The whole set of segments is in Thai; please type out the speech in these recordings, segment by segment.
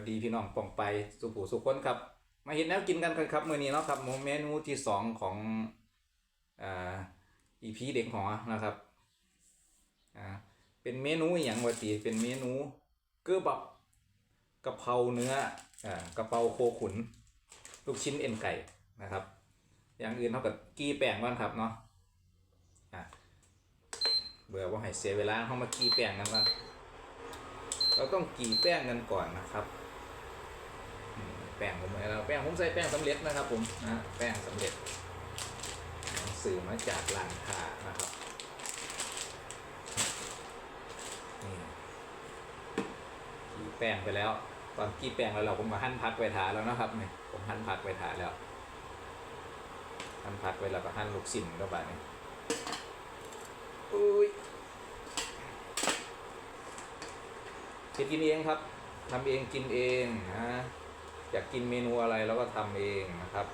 วัสดีพี่น้องป่องไปสุผูสุคนครับ มาเห็นแนวกินกันครับมื้อนี้เนาะครับเมนูที่สองของอ่าอีพีเด็กหอนะครับอ่าเป็นเมนูอย่างวะตีเป็นเมนูเกือบับกะเพราเนื้ออ่ากะเพราโคขุน ลูกชิ้นเอ็นไก่นะครับ อย่างอื่นเท่ากับกี้แป้งก่อนครับเนาะอะเบื่อว่าให้เสียเวลาเข้ามากี้แป้งกันก่อนเราต้องกี่แป้งกันก่อนนะครับ แป้งผมเราแป้งผมใส่แป้งสำเร็จนะครับ ผมนะแป้งสำเร็จสื่อมาจากร้านค้านะครับนี่กี่แป้งไปแล้ว ตอนกี่แป้งแล้วเราผมมาหั่นพักไว้ทาแล้วนะครับเนี่ยผมหั่นพักไว้ทาแล้วหั่นพักไว้แล้วก็หั่นลูกชิ้นก็แบบนี้อุ้ยเฮ็ดกินเองครับทำเองกินเองนะ อยากกินเมนูอะไรเราก็ทำเองนะครับ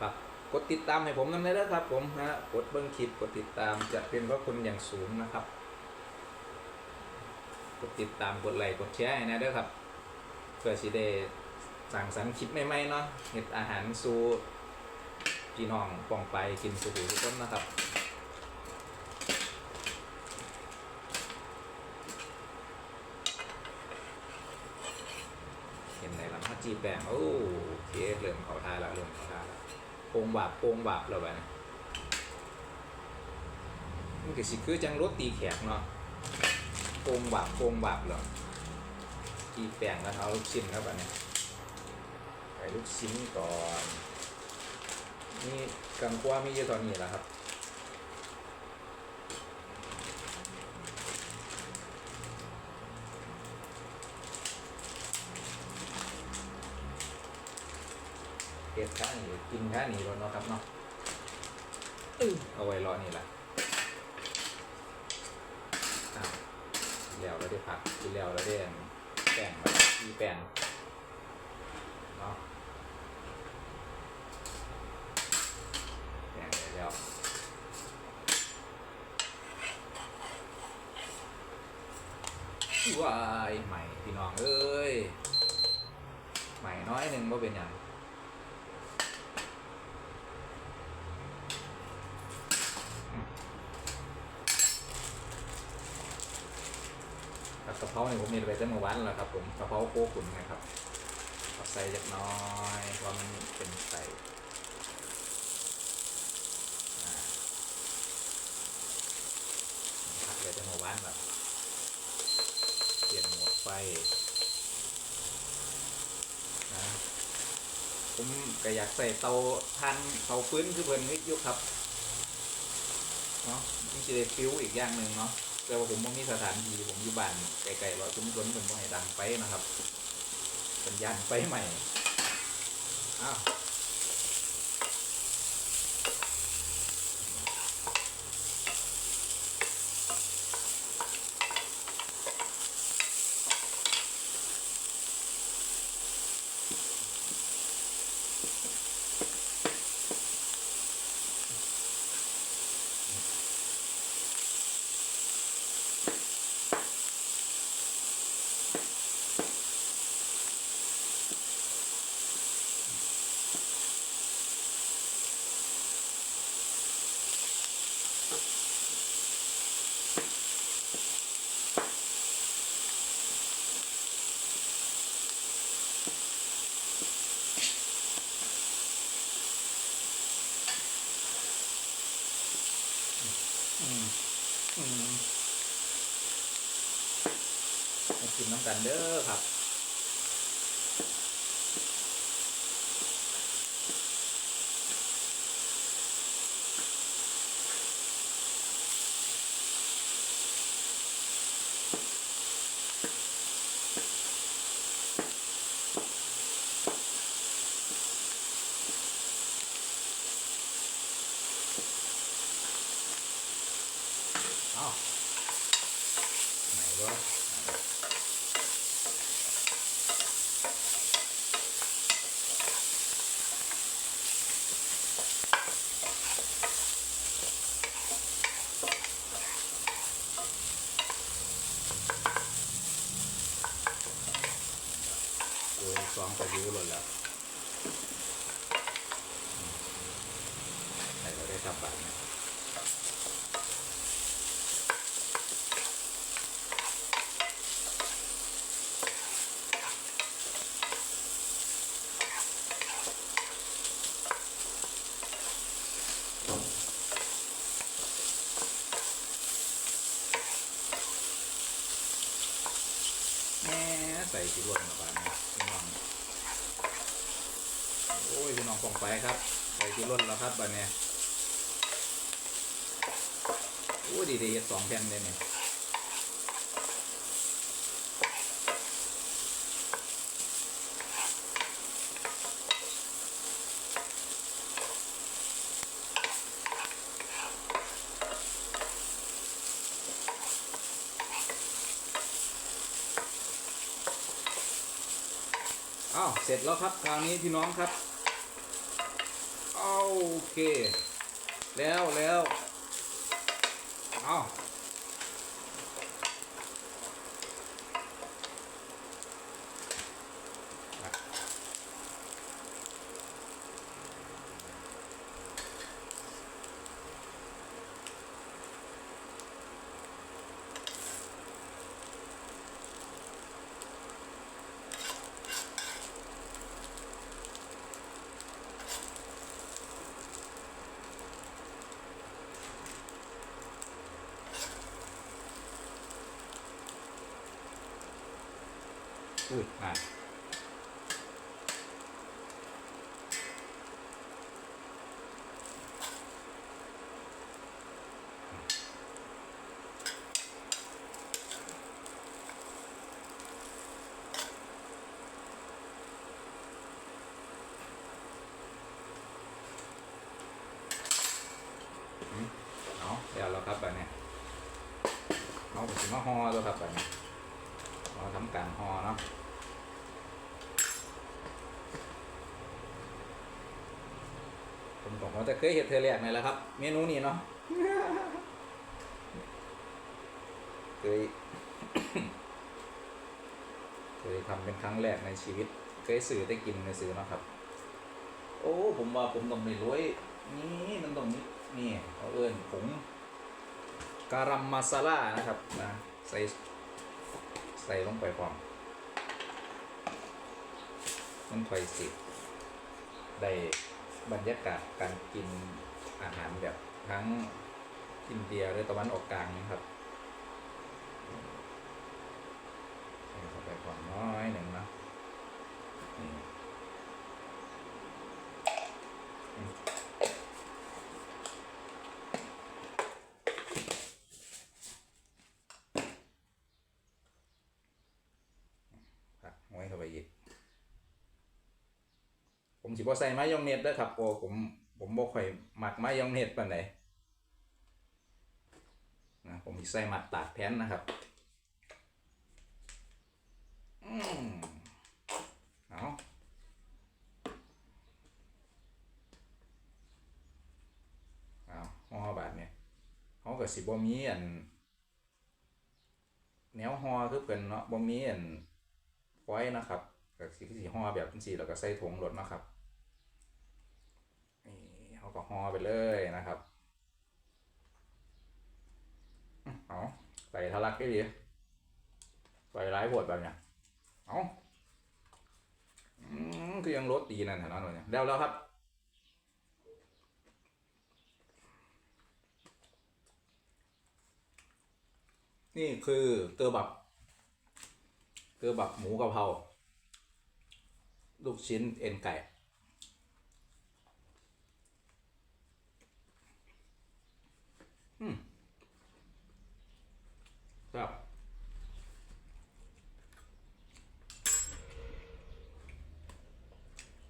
ฝากกดติดตามให้ผมนั่นเลยนะครับ ผมนะกดเบิ้งคลิปกดติดตามจะเป็นพระคุณอย่างสูงนะครับ กดติดตามกดไลค์กดแชร์ให้นะเด้อครับเพื่อสิได้สั่งสรรค์คลิปใหม่ๆเนาะเห็ดอาหารสูพี่น้องปองไปกินสู่หูทุกคนนะครับ เห็นไหนล่ะฮั จีแปงโอ้โอเคเริ่มเขาทายแล้วเริ่มเขาทายแล้วโปงบาปโปงบาปแล้วไปนะมันก็สิคือจังรถตีแขกเนาะโปงบาปโปงบาปเหรอกีแปงแล้วเอาลูกชิ้นครับอันนี้ใส่ลูกชิ้นก่อน นี่กังกว่ามีเยอะตอนนี้แหละครับ เก็บข้านี่กินข้านี่รถเนาะครับเนาะอื้อเอาไว้รอนี่แหละอ้าวกินแล้วเราได้ผักกินแล้วเราได้แป้งมามีแป้งเนาะแป้งได้แล้วว้ายใหม่พี่น้องเอ้ยใหม่น้อยหนึ่งว่าเป็นหยัง ครับกะเพราเนี่ยผมมีไปตั้งเมื่อวานแล้วครับผมกระเพราโคขุนนะครับใส่เล็กน้อยเพราะมันเป็นใส่อ่าผัดไปตั้งเมื่อวานแบบเปลี่ยนโหมดไฟนะผมก็อยากใส่เตาทานเตาฟื้นคือเพิ่นนิดยุครับเนาะมันจะได้ฟิวอีกอย่างหนึ่งเนาะ แต่ว่าผมไม่มีสถานที่ผมอยู่บ้านไกลๆว่าชุมชนเป็นบ่ให้ดังไปนะครับ สัญญาณไฟใหม่อ้าว กินน้ำกันเด้อครับอ้าว ไหนวะองก็ยูหล่นแล้วใส่เราได้ครับบาทเนี่ยแหมใส่สีหล่นมาบาทเนี่ยพี่น้องโอ้ยพี่น้องฟอง ไปครับใส่สีหล่นแล้วครับบาทเนี่ยโอ้ดีดีสองแผ่นเลยเนี่ยอ้าวเสร็จแล้วครับคราวนี้พี่น้องครับ โอเค แล้วแล้วเอา อุ้ยมาอืมเอาแล้วแล้วครับแบบนี้เอาไปถึงมาห่อแล้วครับแบบนี้ยเราทำการห่อเนาะ ผมบอกว่าจะเคยเห็นเธอแรกนี่แหละครับ เมนูนี้เนาะเคยเคยทำเป็นครั้งแรกในชีวิต เคยสื่อได้กินในสื่อเนาะครับ โอ้ ผมว่าผมต้องไม่รวยนี่มันต้องนี่นี่เอาเอิญผงการัมมาซาล่านะครับนะใส่ใส่ลงไปพร้อมมันค่อยสิได้ บรรยากาศการกินอาหารแบบทั้งอินเดียหรือตะวันออกกลางนะครับใส่เข้าไปก่อนน้อยหนึ่งนะนี่อืมผักไว้เข้าไปอีก สิบ่ใส่มายองเนสเด้อครับโอ้ผมผมบ่ค่อยมักมายองเนสปานใดนะผมสิใส่หมัดตาดแผ่นนะครับอืมเอาเอาห่อบาดเนี่ยเขาก็สิบ่มีอันแนวห่อคือเพิ่นเนาะบ่มีอันฟอยนะครับก็สิสิห่อแบบจังซี่แล้วก็ใส่ถุงรถนะครับ ก็ห่อไปเลยนะครับอื้อเอาใส่ทะลักได้ดีใส่ร้ายบดแบบเนี้ยเอาอคือยังรสดีนั่นแหละเนาะเนี่ยแล้วแล้วครับนี่คือเกลือบับ เกลือบับหมูกะเพราลูกชิ้นเอ็นไก่ ครับ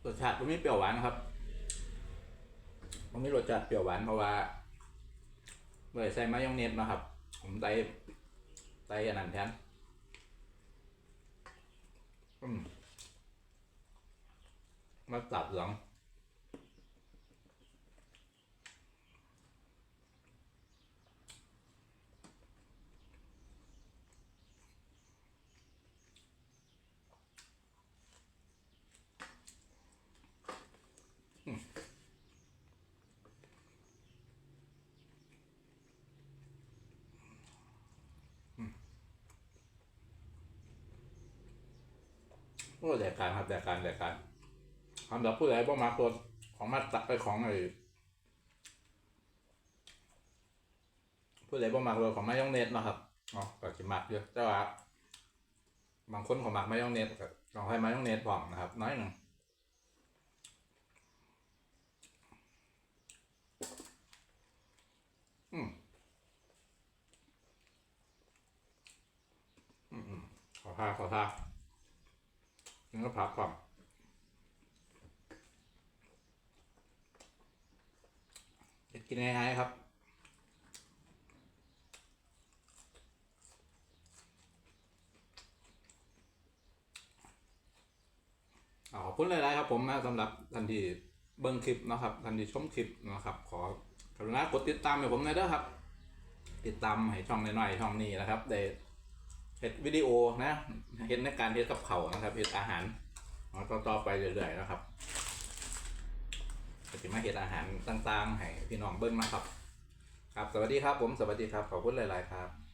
รสชาติมันไม่เปรี้ยวหวานครับมันไม่รสชาติเปรี้ยวหวานเพราะว่าเมื่อใส่มายองเนสนะครับ ผมใส่ใส่อันนั้นแทนอืมมาตัดเหลือง โอ้แดกการครับแดกการแดกการคำดับผู้ใดบ่มาตัวของมาตักไปของไอ้ผู้ใดบ่มาตัวของมายองเนสเนะครับอ๋อก็สิมักเยอะแต่ว่าบางคนของมักมายองเนสก็ต้องให้มายองเนสพร้อมนะครับ น้อยหนึ่งอืมอืมอืมขอทาขอทา นี่ก็พักก่อนกินง่ายๆครับอ่าขอบคุณหลายๆครับผมนะสำหรับท่านทีเบิ่งคลิปนะครับท่านทีชมคลิปนะครับ ขอกรุณากดติดตามให้ผมหน่อยเด้อครับ ติดตามให้ช่องหน้อยๆช่องนี้นะครับได้ เห็ดวิดีโอนะเห็ดในการเห็ดกับเขานะครับเห็ดอาหารต่อๆไปเรื่อยๆนะครับจะมาเห็ดอาหารต่างๆให้พี่น้องเบิ้งนะครับ ครับ สวัสดีครับผมสวัสดีครับขอบคุณหลาย ๆ ครับ